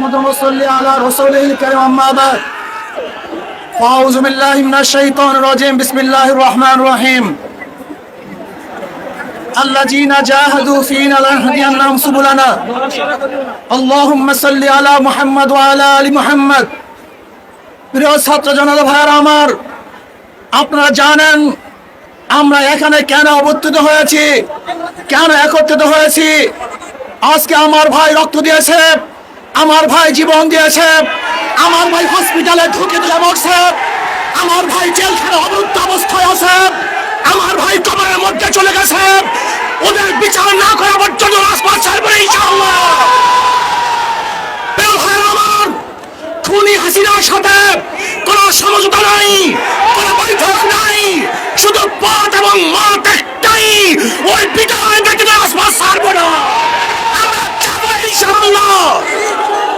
محمد صل على رسوله الكريم أما بعد أعوذ بالله من الشيطان الرجيم بسم الله الرحمن الرحيم الذين جاهدوا فينا لنهدينهم سبلنا اللهم صل على محمد وعلى آل محمد প্রিয় ছাত্র জনতা ভাইয়ার আমার আপনারা জানেন আমরা এখানে কেন অবস্থিত হয়েছি কেন একত্রিত হয়েছি আজকে আমার ভাই রক্ত দিয়েছে আমার ভাই জীবন দিয়েছে, আমার ভাই হসপিটালে ঢুকে দিলে মরছে, আমার ভাই জেলখানে অবরুদ্ধ অবস্থায় আছে, আমার ভাই কবরের মধ্যে চলে গেছে, ওদের বিচার না করা পর্যন্ত রাজপথ ছাড়বে ইনশাআল্লাহ। খুনি হাসিনার সাথে কোনো সমঝোতা নাই, কোনো বৈঠক নাই, শুধু পথ এবং মত একটাই, ওই বিদায় ব্যতীত রাজপথ ছাড়বো না। আমরা যাব ইনশাআল্লাহ।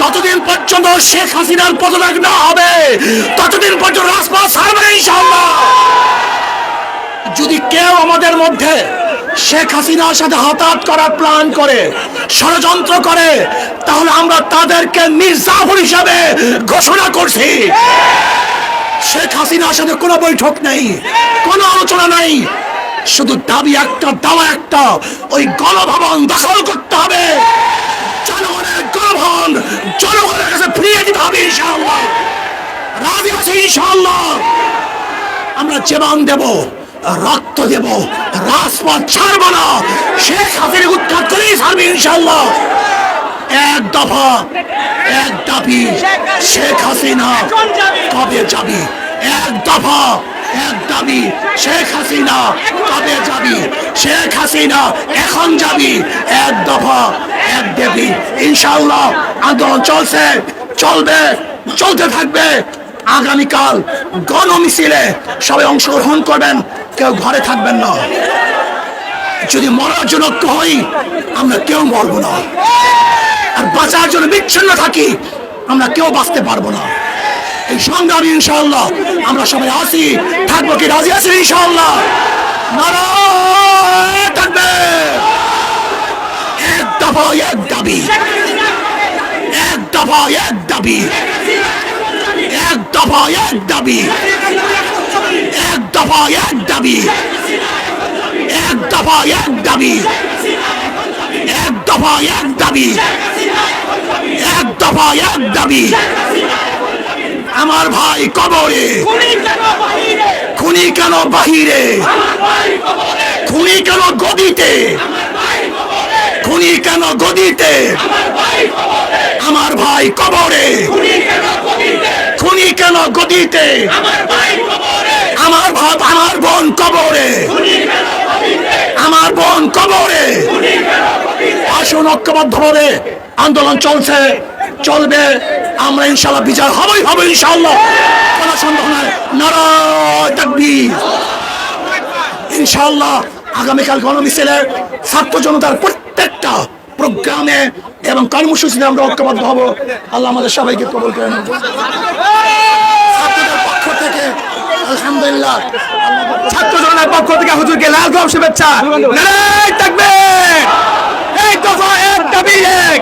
যতদিন পর্যন্ত শেখ হাসিনার পদত্যাগ না হবে, ততদিন পর্যন্ত রাজপথ ছাড়বে ইনশাআল্লাহ। যদি কেউ আমাদের মধ্যে শেখ হাসিনার সাথে হতাহত করার প্ল্যান করে, ষড়যন্ত্র করে, তাহলে আমরা তাদেরকে মির্জাফর হিসাবে ঘোষণা করছি। শেখ হাসিনার সাথে কোনো বৈঠক নেই, কোনো আলোচনা নেই। শুধু দাবি একটা, দাওয়া একটা, ওই গণভবন দখল করতে হবে। জনগণের কাছে ফিরিয়ে দিতে হবে ইনশাআল্লাহ। রাজি আছে ইনশাআল্লাহ। আমরা জীবন দেব, রক্ত দেব, রাজপথ ছাড়ব না। শেখ হাসিনা উৎখাত করেই ছাড়বে ইনশাল্লাহ এক দফা, এক দাবি, শেখ হাসিনা কবে যাবি? এক দফা। এক দাবি, শেখ হাসিনা কবে যাবি? শেখ হাসিনা এখন যাবি? এক দফা, এক দেবী। ইনশাল্লাহ আন্দোলন চলছে, চলবে, চলতে থাকবে। আগামীকাল গণ মিছিলে সবাই অংশগ্রহণ করবেন, কেউ ঘরে থাকবেন না। যদি মরার জন্য ঐক্য হই, আমরা কেউ মরবো না। আর বাঁচার জন্য বিচ্ছিন্ন থাকি, আমরা কেউ বাঁচতে পারব না। এই সংগ্রামী ইনশাআল্লাহ। আমরা সবাই আসি থাকব কি রাজি আছি ইনশাআল্লাহ? নারায়ণ থাকবে। এক দফা এক দাবি। এক দফা এক দাবি। এক দফা এক দাবি। এক দফা এক দাবি। এক দফা এক দাবি। এক দফা এক দাবি। এক দফা এক দাবি। আমার ভাই কবরে। খুনি কেন বাহিরে? খুনি কেন গদিতে? খুনি কেন গদিতে? আমার ভাই কবরে। খুনি কেন গদিতে? আমার ভাব আমার বোন কবরে। আমার কবরে। আসুন ঐক্যবদ্ধভাবে আন্দোলন চলছে, চলবে। আমরা ইনশাল্লাহ বিচার হবেই হবে ইনশাল্লাহ। কোনো সন্দেহ নাই। নারায় তাকবীর। ইনশাল্লাহ আগামীকাল গণমিছিলে ছাত্র জনতার প্রত্যেকটা প্রোগ্রামে এবং কর্মসূচিতে আমরা ঐক্যবদ্ধ হব। আল্লাহ আমাদের সবাইকে কবল করে নেব ছাত্রদের পক্ষ থেকে আলহামদুলিল্লাহ। ছাত্র জনতার পক্ষ থেকে হুজুরকে লাল গোলাপ শুভেচ্ছা। থাকবে। এই দফা এক দাবি এক।